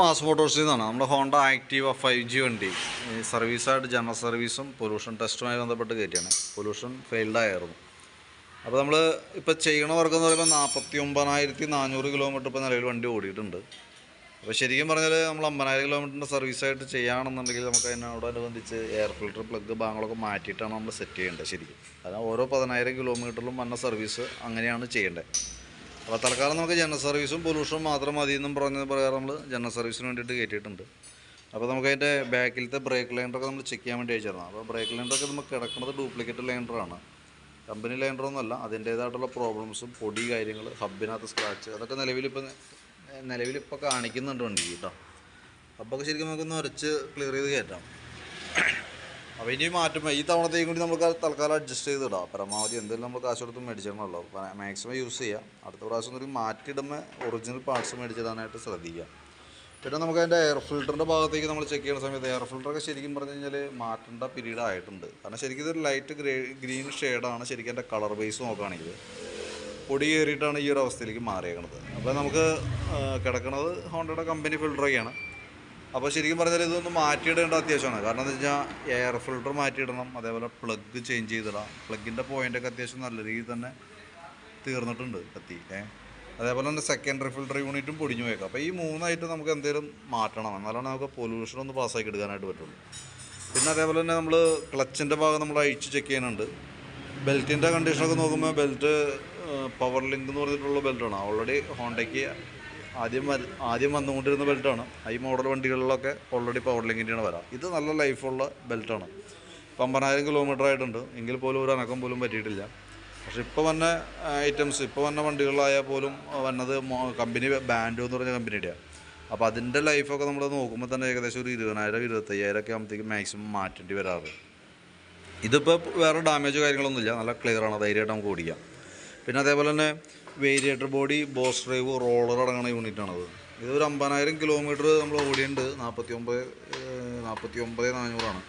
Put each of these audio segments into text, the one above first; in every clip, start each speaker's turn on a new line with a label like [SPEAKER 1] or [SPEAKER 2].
[SPEAKER 1] Mass മോട്ടോഴ്സിൽ നിന്നാണ് നമ്മുടെ Honda Activa five G വണ്ടി. സർവീസായിട്ട് ജനറൽ സർവീസും പൊല്യൂഷൻ ടെസ്റ്റുമായി ബന്ധപ്പെട്ട് കയറ്റിയാണ്. പൊല്യൂഷൻ ഫെയിൽഡായിരുന്നു അപ്പോൾ നമ്മൾ ഇപ്പോൾ ചെയ്യണ വർക്ക് എന്ന് പറയുമ്പോൾ നാൽപ്പത്തി ഒമ്പതിനായിരത്തി നാനൂറ് കിലോമീറ്റർ ഇപ്പോൾ നിലവിൽ വണ്ടി ഓടിയിട്ടുണ്ട്. അപ്പോൾ ശരിക്കും പറഞ്ഞാൽ നമ്മൾ അമ്പതിനായിരം കിലോമീറ്ററിന്റെ സർവീസായിട്ട് ചെയ്യുകയാണെന്നുണ്ടെങ്കിൽ നമുക്ക് അതിനോടനുബന്ധിച്ച് എയർ ഫിൽറ്റർ പ്ലഗ് ഭാഗങ്ങളൊക്കെ മാറ്റിയിട്ടാണ് നമ്മൾ സെറ്റ് ചെയ്യേണ്ടത് ശരിക്കും. അതിനാൽ ഓരോ പതിനായിരം കിലോമീറ്ററിലും വന്ന സർവീസ് അങ്ങനെയാണ് ചെയ്യേണ്ടത്. അപ്പോൾ തൽക്കാലം നമുക്ക് ജനറൽ സർവീസും പൊല്യൂഷനും മാത്രം മതി എന്നും പറഞ്ഞ പ്രകാരം നമ്മൾ ജനറൽ സർവീസിന് വേണ്ടിയിട്ട് കയറ്റിയിട്ടുണ്ട്. അപ്പോൾ നമുക്ക് അതിന്റെ ബാക്കിലത്തെ ബ്രേക്ക് ലൈൻഡറൊക്കെ നമ്മൾ ചെക്ക് ചെയ്യാൻ വേണ്ടി അയച്ചിരുന്നു. അപ്പോൾ ബ്രേക്ക് ലൈൻഡറൊക്കെ നമുക്ക് കിടക്കുന്നത് ഡ്യൂപ്ലിക്കേറ്റ് ലൈൻഡറാണ് കമ്പനി ലൈൻഡറൊന്നുമല്ല അതിന്റേതായിട്ടുള്ള പ്രോബ്ലംസും പൊടി കാര്യങ്ങൾ ഹബിനകത്ത് സ്ക്രാച്ച് അതൊക്കെ നിലവിലിപ്പോൾ നിലവിലിപ്പോൾ കാണിക്കുന്നുണ്ട് വണ്ടി കേട്ടോ. അപ്പോൾ ശരിക്കും നമുക്കൊന്ന് ഉരച്ച് ക്ലിയർ ചെയ്ത് കയറ്റാം. അപ്പോൾ ഇനി മാറ്റുമ്പോൾ ഈ തവണത്തേക്കും കൂടി നമുക്ക് തൽക്കാലം അഡ്ജസ്റ്റ് ചെയ്തിടാം പരമാവധി എന്തെങ്കിലും നമ്മൾ കാശ് കൊടുത്ത് മേടിച്ചിടണമല്ലോ മാക്സിമം യൂസ് ചെയ്യാം. അടുത്ത പ്രാവശ്യം ഒരു മാറ്റിയിടുമ്പോൾ ഒറിജിനൽ പാർട്സ് മേടിച്ചിടാനായിട്ട് ശ്രദ്ധിക്കുക പിന്നെ നമുക്ക് അതിന്റെ എയർ ഫിൽറ്ററിന്റെ ഭാഗത്തേക്ക് നമ്മൾ ചെക്ക് ചെയ്യുന്ന സമയത്ത് എയർ ഫിൽറ്ററൊക്കെ ശരിക്കും പറഞ്ഞു കഴിഞ്ഞാൽ മാറ്റേണ്ട പീരീഡ് ആയിട്ടുണ്ട്. കാരണം ശരിക്കും ഇതൊരു ലൈറ്റ് ഗ്രേ ഗ്രീൻ ഷെയ്ഡാണ് ശരിക്കും എന്റെ കളർ ബേസ് നോക്കുകയാണെങ്കിൽ. പൊടി കയറിയിട്ടാണ് ഈ ഒരു അവസ്ഥയിലേക്ക് മാറിയേക്കുന്നത് അപ്പോൾ നമുക്ക് കിടക്കുന്നത് ഹോണ്ടയുടെ കമ്പനി ഫിൽറ്ററൊക്കെയാണ് അപ്പോൾ ശരിക്കും പറഞ്ഞാൽ ഇതൊന്ന് മാറ്റിയിടേണ്ട അത്യാവശ്യമാണ്. കാരണം എന്താ വെച്ചാൽ എയർ ഫിൽട്ടർ മാറ്റിയിടണം അതേപോലെ പ്ലഗ് ചേഞ്ച് ചെയ്തിടാം. പ്ലഗിന്റെ പോയിന്റൊക്കെ അത്യാവശ്യം നല്ല രീതിയിൽ തന്നെ തീർന്നിട്ടുണ്ട് കത്തി ഏ. അതേപോലെ തന്നെ സെക്കൻഡറി ഫിൽട്ടർ യൂണിറ്റും പൊടിഞ്ഞു പോയേക്കാം. അപ്പോൾ ഈ മൂന്നായിട്ട് നമുക്ക് എന്തെങ്കിലും മാറ്റണം. എന്നാലാണ് നമുക്ക് പൊല്യൂഷൻ ഒന്ന് പാസ്സാക്കി എടുക്കാനായിട്ട് പറ്റുള്ളൂ. പിന്നെ അതേപോലെ തന്നെ നമ്മൾ ക്ലച്ചിന്റെ ഭാഗം നമ്മൾ അഴിച്ച് ചെക്ക് ചെയ്യുന്നുണ്ട്. ബെൽറ്റിന്റെ കണ്ടീഷനൊക്കെ നോക്കുമ്പോൾ ബെൽറ്റ് പവർ ലിങ്ക് എന്ന് പറഞ്ഞിട്ടുള്ള ബെൽറ്റാണ് ഓൾറെഡി ഹോണ്ടയ്ക്ക് ആദ്യം ആദ്യം വന്നുകൊണ്ടിരുന്ന ബെൽറ്റാണ്. ഈ മോഡൽ വണ്ടികളിലൊക്കെ ഓൾറെഡി പവർ ലിങ്കിന്റെയാണ് വരാം. ഇത് നല്ല ലൈഫുള്ള ബെൽറ്റാണ്. പമ്പതിനായിരം കിലോമീറ്റർ ആയിട്ടുണ്ട്. എങ്കിൽ പോലും ഒരു അനക്കം പോലും പറ്റിയിട്ടില്ല. പക്ഷെ ഇപ്പോൾ വന്ന ഐറ്റംസ് ഇപ്പോൾ വന്ന വണ്ടികളിലായാൽ പോലും വന്നത് കമ്പനി ബാൻഡോ എന്ന് പറഞ്ഞ കമ്പനിയുടെയാണ് അപ്പോൾ അതിന്റെ ലൈഫൊക്കെ നമ്മൾ നോക്കുമ്പോൾ തന്നെ ഏകദേശം ഒരു ഇരുപതിനായിരം ഇരുപത്തയ്യായിരം ഒക്കെ ആകുമ്പോഴത്തേക്ക് മാക്സിമം മാറ്റേണ്ടി വരാറ്. ഇതിപ്പോൾ വേറെ ഡാമേജോ കാര്യങ്ങളൊന്നുമില്ല. നല്ല ക്ലിയറാണ് ധൈര്യമായിട്ട് നമുക്ക് ഓടിക്കാം. പിന്നെ അതേപോലെ തന്നെ variator body boss drive roller അടങ്ങുന്ന യൂണിറ്റാണത് ഇത് ഒരു അമ്പതിനായിരം കിലോമീറ്റർ നമ്മൾ ഓടിയുണ്ട് നാൽപ്പത്തി ഒമ്പത് നാൽപ്പത്തി ഒമ്പത് നാനൂറാണ്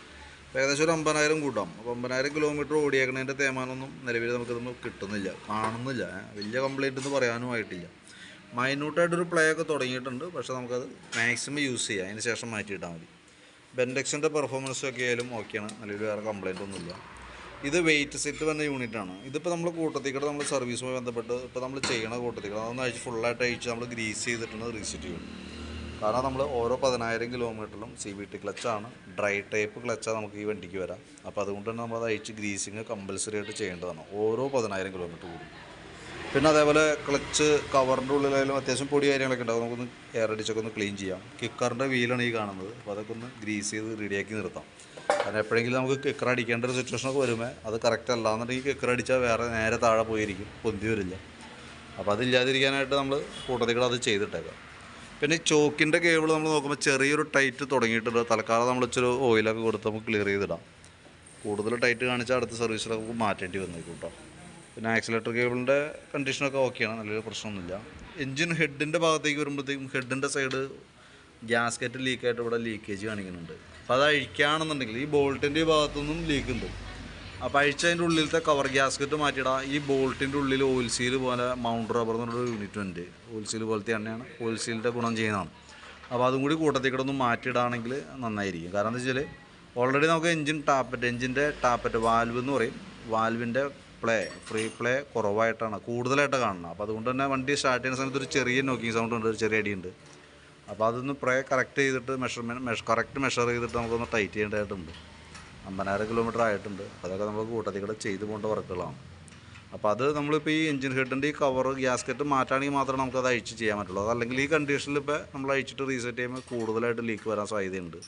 [SPEAKER 1] ഏകദേശം ഒരു അമ്പതിനായിരം കൂട്ടാം. അപ്പോൾ അമ്പതിനായിരം കിലോമീറ്റർ ഓടിയേക്കണതിന്റെ തേമാനൊന്നും നിലവിൽ നമുക്കിതൊന്നും കിട്ടുന്നില്ല. കാണുന്നില്ല. വലിയ കംപ്ലൈന്റ് എന്ന് പറയാനും ആയിട്ടില്ല. മൈന്യൂട്ടായിട്ടൊരു പ്ലേ ഒക്കെ തുടങ്ങിയിട്ടുണ്ട്. പക്ഷേ നമുക്കത് മാക്സിമം യൂസ് ചെയ്യാം. അതിന് ശേഷം മാറ്റിയിട്ടാൽ മതി. ബെൻഡെക്സിന്റെ പെർഫോമൻസൊക്കെ ആയാലും ഓക്കെയാണ് നിലവിൽ വേറെ കംപ്ലൈന്റ് ഒന്നുമില്ല. ഇത് വെയിറ്റ് സെറ്റ് വന്ന യൂണിറ്റാണ് ഇതിപ്പോൾ നമ്മൾ കൂട്ടത്തിക്കട നമ്മൾ സർവീസുമായി ബന്ധപ്പെട്ട് ഇപ്പോൾ നമ്മൾ ചെയ്യണ കൂട്ടത്തിക്കട അതൊന്ന് അഴിച്ച് ഫുള്ളായിട്ട് അഴിച്ച് നമ്മൾ ഗ്രീസ് ചെയ്തിട്ടാണ് റീസെറ്റ് ചെയ്യും. കാരണം നമ്മൾ ഓരോ പതിനായിരം കിലോമീറ്ററിലും സി ബി ടി ക്ലച്ചാണ് ഡ്രൈ ടൈപ്പ് ക്ലച്ചാണ് നമുക്ക് ഈ വണ്ടിക്ക് വരാം. അപ്പോൾ അതുകൊണ്ട് തന്നെ നമ്മൾ അത് അഴിച്ച് ഗ്രീസിങ് കമ്പൽസറി ആയിട്ട് ചെയ്യേണ്ടതാണ്. ഓരോ പതിനായിരം കിലോമീറ്റർ കൂടും. പിന്നെ അതേപോലെ ക്ലച്ച് കവറിന്റെ ഉള്ളിലായാലും അത്യാവശ്യം പൊടി കാര്യങ്ങളൊക്കെ ഉണ്ടാവും. നമുക്കൊന്ന് എയർ അടിച്ചൊക്കെ ഒന്ന് ക്ലീൻ ചെയ്യാം. കിക്കറിന്റെ വീലാണ് ഈ കാണുന്നത്. അപ്പോൾ അതൊക്കെ ഒന്ന് ഗ്രീസ് ചെയ്ത് റെഡിയാക്കി നിർത്താം. കാരണം എപ്പോഴെങ്കിലും നമുക്ക് കിക്കർ അടിക്കേണ്ട ഒരു സിറ്റുവേഷനൊക്കെ വരുമ്പോൾ അത് കറക്റ്റ് അല്ലാന്നുണ്ടെങ്കിൽ കിക്കർ അടിച്ചാൽ വേറെ നേരെ താഴെ പോയിരിക്കും. പൊന്തി വരില്ല. അപ്പോൾ അതില്ലാതിരിക്കാനായിട്ട് നമ്മൾ കൂട്ടത്തിൽ കൂടെ അത് ചെയ്തിട്ടേക്കാം. പിന്നെ ചോക്കിന്റെ കേബിൾ നമ്മൾ നോക്കുമ്പോൾ ചെറിയൊരു ടൈറ്റ് തുടങ്ങിയിട്ടുണ്ട്. തൽക്കാലം നമ്മൾ ഇച്ചിരി ഓയിലൊക്കെ കൊടുത്ത് നമുക്ക് ക്ലിയർ ചെയ്തിടാം. കൂടുതൽ ടൈറ്റ് കാണിച്ചാൽ അടുത്ത സർവീസിലൊക്കെ മാറ്റേണ്ടി വന്നേക്കും കേട്ടോ പിന്നെ ആക്സിലേറ്റർ കേബിളിന്റെ കണ്ടീഷനൊക്കെ ഓക്കെയാണ് നല്ലൊരു പ്രശ്നമൊന്നുമില്ല. എൻജിൻ ഹെഡിന്റെ ഭാഗത്തേക്ക് വരുമ്പോഴത്തേക്കും ഹെഡിന്റെ സൈഡ് ഗ്യാസ്കറ്റ് ലീക്കായിട്ട് ഇവിടെ ലീക്കേജ് കാണിക്കുന്നുണ്ട്. അപ്പോൾ അത് അഴിക്കുകയാണെന്നുണ്ടെങ്കിൽ ഈ ബോൾട്ടിന്റെ ഈ ഭാഗത്തുനിന്നും ലീക്ക് ഉണ്ട്. അപ്പോൾ അഴിച്ചതിന്റെ ഉള്ളിലത്തെ കവർ ഗ്യാസ്കറ്റ് മാറ്റിയിടാം. ഈ ബോൾട്ടിന്റെ ഉള്ളിൽ ഓയിൽ സീൽ പോലെ മൗണ്ട് റബ്ബർ എന്നൊരു യൂണിറ്റ് ഉണ്ട്. ഓയിൽ സീൽ പോലത്തെ എണ്ണയാണ്. ഓയിൽ സീലിന്റെ ഗുണം ചെയ്യുന്നതാണ്. അപ്പോൾ അതും കൂടി കൂട്ടത്തിൽ കൂടെ ഒന്ന് മാറ്റിയിടാണെങ്കിൽ നന്നായിരിക്കും. കാരണം എന്താ വെച്ചാൽ ഓൾറെഡി നമുക്ക് എൻജിൻ ടാപ്പറ്റ് എൻജിന്റെ ടാപ്പറ്റ് വാൽവ് എന്ന് പറയും. വാൽവിന്റെ പ്ലേ ഫ്രീ പ്ലേ കുറവായിട്ടാണ് കൂടുതലായിട്ട് കാണുന്നത്. അപ്പോൾ അതുകൊണ്ട് തന്നെ വണ്ടി സ്റ്റാർട്ട് ചെയ്യുന്ന സമയത്ത് ഒരു ചെറിയ നോക്കിങ് സൗണ്ട് ഉണ്ട് ഒരു ചെറിയ അടിയുണ്ട്. അപ്പോൾ അതൊന്ന് പ്രേ കറക്റ്റ് ചെയ്തിട്ട് മെഷർമെന്റ് മെഷ് കറക്റ്റ് മെഷർ ചെയ്തിട്ട് നമുക്കൊന്ന് ടൈറ്റ് ചെയ്യേണ്ടതായിട്ടുണ്ട്. അമ്പതിനായിരം കിലോമീറ്റർ ആയിട്ടുണ്ട്. അതൊക്കെ നമ്മൾ കൂട്ടത്തിൽ കൂടെ ചെയ്ത് പോകേണ്ട വർക്കുകളാണ്. അപ്പോൾ അത് നമ്മളിപ്പോൾ ഈ എഞ്ചിൻ ഹെഡിന്റെ ഈ കവർ ഗ്യാസ്കറ്റ് മാറ്റാണെങ്കിൽ മാത്രമേ നമുക്കത് അഴിച്ച് ചെയ്യാൻ പറ്റുള്ളൂ. അതല്ലെങ്കിൽ ഈ കണ്ടീഷനിൽ ഇപ്പോൾ നമ്മൾ അഴിച്ചിട്ട് റീസെറ്റ് ചെയ്യുമ്പോൾ കൂടുതലായിട്ട് ലീക്ക് വരാൻ സാധ്യതയുണ്ട്.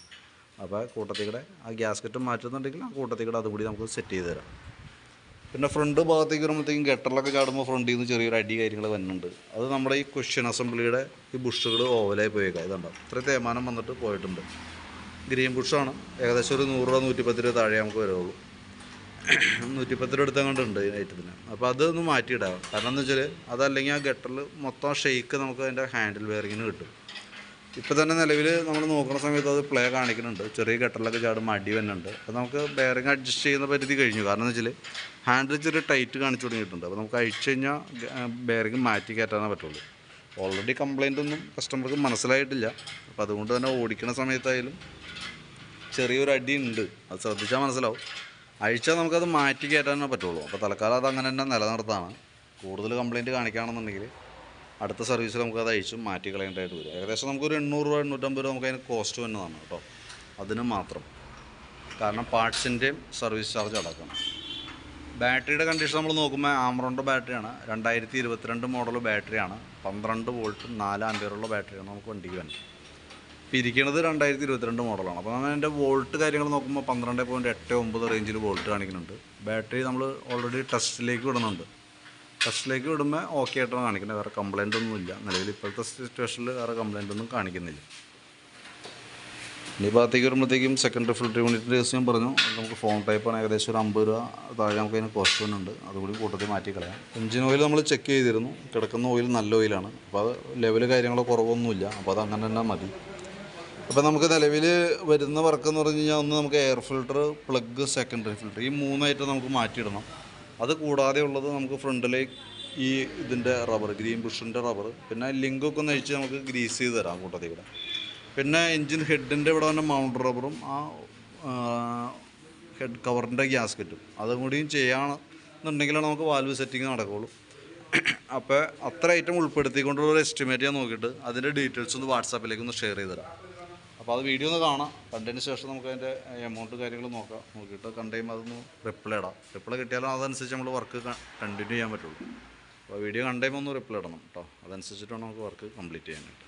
[SPEAKER 1] അപ്പോൾ കൂട്ടത്തിൽ കൂടെ ആ ഗ്യാസ്കറ്റ് മാറ്റുന്നുണ്ടെങ്കിൽ ആ കൂട്ടത്തിൽ കൂടെ അതും കൂടി നമുക്ക് സെറ്റ് ചെയ്ത് തരാം. പിന്നെ ഫ്രണ്ട് ഭാഗത്തേക്ക് വരുമ്പോഴത്തേക്കും ഗട്ടറിലൊക്കെ ചാടുമ്പോൾ ഫ്രണ്ടിൽ നിന്ന് ചെറിയൊരു അടി കാര്യങ്ങൾ വരുന്നുണ്ട് അത് നമ്മുടെ ഈ ക്വസ്റ്റ്യൻ അസംബ്ലിയുടെ ഈ ബുഷുകൾ ഓവലായി പോയേക്കാം. ഇതുണ്ടോ ഇത്രയും തേമാനം വന്നിട്ട് പോയിട്ടുണ്ട്. ഗ്രീൻ ബുഷാണ് ഏകദേശം ഒരു നൂറ് രൂപ നൂറ്റിപ്പത്ത് രൂപ താഴെ നമുക്ക് വരുള്ളൂ. നൂറ്റിപ്പത്ത് രൂപ എടുത്താൽ കണ്ടുണ്ട് ഐറ്റത്തിന് അപ്പോൾ അതൊന്ന് മാറ്റിയിടാം. കാരണം എന്ന് വെച്ചാൽ അതല്ലെങ്കിൽ ആ ഗട്ടറിൽ മൊത്തം ഷെയ്ക്ക് നമുക്ക് അതിന്റെ ഹാൻഡിൽ വെയറിങ്ങിന് കിട്ടും. ഇപ്പോൾ തന്നെ നിലവിൽ നമ്മൾ നോക്കുന്ന സമയത്ത് അത് പ്ലേ കാണിക്കുന്നുണ്ട്. ചെറിയ ഗട്ടറിലൊക്കെ ചാടുമ്പോൾ അടി വരുന്നുണ്ട് അപ്പോൾ നമുക്ക് ബെയറിങ് അഡ്ജസ്റ്റ് ചെയ്യുന്ന പരിധി കഴിഞ്ഞു. കാരണം എന്ന് വെച്ചാൽ ഹാൻഡിൽ ചെറിയ ടൈറ്റ് കാണിച്ചു തുടങ്ങിയിട്ടുണ്ട്. അപ്പോൾ നമുക്ക് അഴിച്ചു കഴിഞ്ഞാൽ ബെയറിങ് മാറ്റി കയറ്റാനേ പറ്റുള്ളൂ. ഓൾറെഡി കംപ്ലൈന്റ് ഒന്നും കസ്റ്റമർക്ക് മനസ്സിലായിട്ടില്ല. അപ്പോൾ അതുകൊണ്ട് തന്നെ ഓടിക്കുന്ന സമയത്തായാലും ചെറിയൊരു അടി ഉണ്ട് അത് ശ്രദ്ധിച്ചാൽ മനസ്സിലാവും. അഴിച്ചാൽ നമുക്കത് മാറ്റി കയറ്റാനേ പറ്റുള്ളൂ. അപ്പോൾ തൽക്കാലം അത് അങ്ങനെ തന്നെ നിലനിർത്താണ് കൂടുതൽ കംപ്ലൈന്റ് കാണിക്കുകയാണെന്നുണ്ടെങ്കിൽ അടുത്ത സർവീസിൽ നമുക്കത് അഴിച്ചും മാറ്റി കളയേണ്ടതായിട്ട് വരും. ഏകദേശം നമുക്കൊരു എണ്ണൂറ് രൂപ എണ്ണൂറ്റമ്പത് രൂപ നമുക്ക് അതിന് കോസ്റ്റ് വന്നതാണ് കേട്ടോ. അതിന് മാത്രം. കാരണം പാർട്സിന്റെയും സർവീസ് ചാർജ് അടക്കണം. ബാറ്ററിയുടെ കണ്ടീഷൻ നമ്മൾ നോക്കുമ്പോൾ ആമറോണിന്റെ ബാറ്ററിയാണ് രണ്ടായിരത്തി ഇരുപത്തിരണ്ട് മോഡൽ ബാറ്ററിയാണ് പന്ത്രണ്ട് വോൾട്ടും നാല് ആംപിയറുള്ള ബാറ്ററിയാണ് നമുക്ക് വണ്ടിക്ക് വേണ്ടത്. ഇപ്പോൾ ഇരിക്കുന്നത് രണ്ടായിരത്തി ഇരുപത്തിരണ്ട് മോഡലാണ് അപ്പോൾ നമ്മൾ അതിന്റെ വോൾട്ട് കാര്യങ്ങൾ നോക്കുമ്പോൾ പന്ത്രണ്ട് പോയിന്റ് എട്ട് ഒമ്പത് റേഞ്ചിൽ വോൾട്ട് കാണിക്കുന്നുണ്ട്. ബാറ്ററി നമ്മൾ ഓൾറെഡി ടെസ്റ്റിലേക്ക് വിടുന്നുണ്ട്. ടെസ്റ്റിലേക്ക് വിടുമ്പോൾ ഓക്കെ ആയിട്ടാണ് കാണിക്കുന്നത്. വേറെ കംപ്ലൈന്റ് ഒന്നും ഇല്ല നിലവിൽ ഇപ്പോഴത്തെ സിറ്റുവേഷനിൽ വേറെ കംപ്ലൈന്റ് ഒന്നും കാണിക്കുന്നില്ല. ഇനി ഭാഗത്തേക്ക് വരുമ്പോഴത്തേക്കും സെക്കൻഡറി ഫിൽറ്റർ യൂണിറ്റിന്റെ കേസ് ഞാൻ പറഞ്ഞു. നമുക്ക് ഫോൺ ടൈപ്പാണ് ഏകദേശം ഒരു അമ്പത് രൂപ താഴെ നമുക്ക് അതിന് കോസ്റ്റ് വരുന്നുണ്ട് അതുകൂടി കൂട്ടത്തിൽ മാറ്റി കളയാം. എഞ്ചിൻ ഓയിൽ നമ്മൾ ചെക്ക് ചെയ്തിരുന്നു. കിടക്കുന്ന ഓയിൽ നല്ല ഓയിലാണ് അപ്പോൾ അത് ലെവൽ കാര്യങ്ങളോ കുറവൊന്നുമില്ല. അപ്പോൾ അത് അങ്ങനെ തന്നെ മതി. അപ്പോൾ നമുക്ക് നിലവിൽ വരുന്ന വർക്ക് എന്ന് പറഞ്ഞു കഴിഞ്ഞാൽ ഒന്ന് നമുക്ക് air filter plug secondary filter ഈ മൂന്നായിട്ട് നമുക്ക് മാറ്റിയിടണം. അത് കൂടാതെ ഉള്ളത് നമുക്ക് ഫ്രണ്ടിലെ ഈ ഇതിന്റെ റബ്ബർ ഗ്രീൻ ബുഷിന്റെ റബ്ബർ പിന്നെ ലിങ്കൊക്കെ ഒന്ന് അഴിച്ച് നമുക്ക് ഗ്രീസ് ചെയ്ത് തരാം കൂട്ടത്തിൽ കൂടെ. പിന്നെ എൻജിൻ ഹെഡിന്റെ ഇവിടെ വന്ന മൗണ്ട് റബ്ബറും ആ ഹെഡ് കവറിന്റെ ഗ്യാസ്കറ്റും അതും കൂടിയും ചെയ്യുകയാണെന്നുണ്ടെങ്കിലാണ് നമുക്ക് വാൽവ് സെറ്റിംഗ് നടക്കുകയുള്ളൂ അപ്പോൾ അത്ര ഐറ്റം ഉൾപ്പെടുത്തിക്കൊണ്ടുള്ള ഒരു എസ്റ്റിമേറ്റ് ഞാൻ നോക്കിയിട്ട് അതിന്റെ ഡീറ്റെയിൽസ് ഒന്ന് വാട്സാപ്പിലേക്ക് ഒന്ന് ഷെയർ ചെയ്ത് തരാം അപ്പോൾ അത് വീഡിയോ ഒന്ന് കാണാം. കണ്ടതിന് ശേഷം നമുക്ക് അതിന്റെ എമൗണ്ട് കാര്യങ്ങൾ നോക്കാം. നോക്കിയിട്ട് കണ്ടുകഴിയുമ്പോൾ അതൊന്ന് റിപ്ലൈ ഇടാം. റിപ്ലൈ കിട്ടിയാലും അതനുസരിച്ച് നമ്മൾ വർക്ക് കണ്ടിന്യൂ ചെയ്യാൻ പറ്റുള്ളൂ. അപ്പോൾ വീഡിയോ കണ്ടുകഴിയുമ്പോൾ ഒന്ന് റിപ്ലൈ ഇടണം കേട്ടോ അതനുസരിച്ചിട്ടാണ് നമുക്ക് വർക്ക് കംപ്ലീറ്റ് ചെയ്യാനായിട്ട്.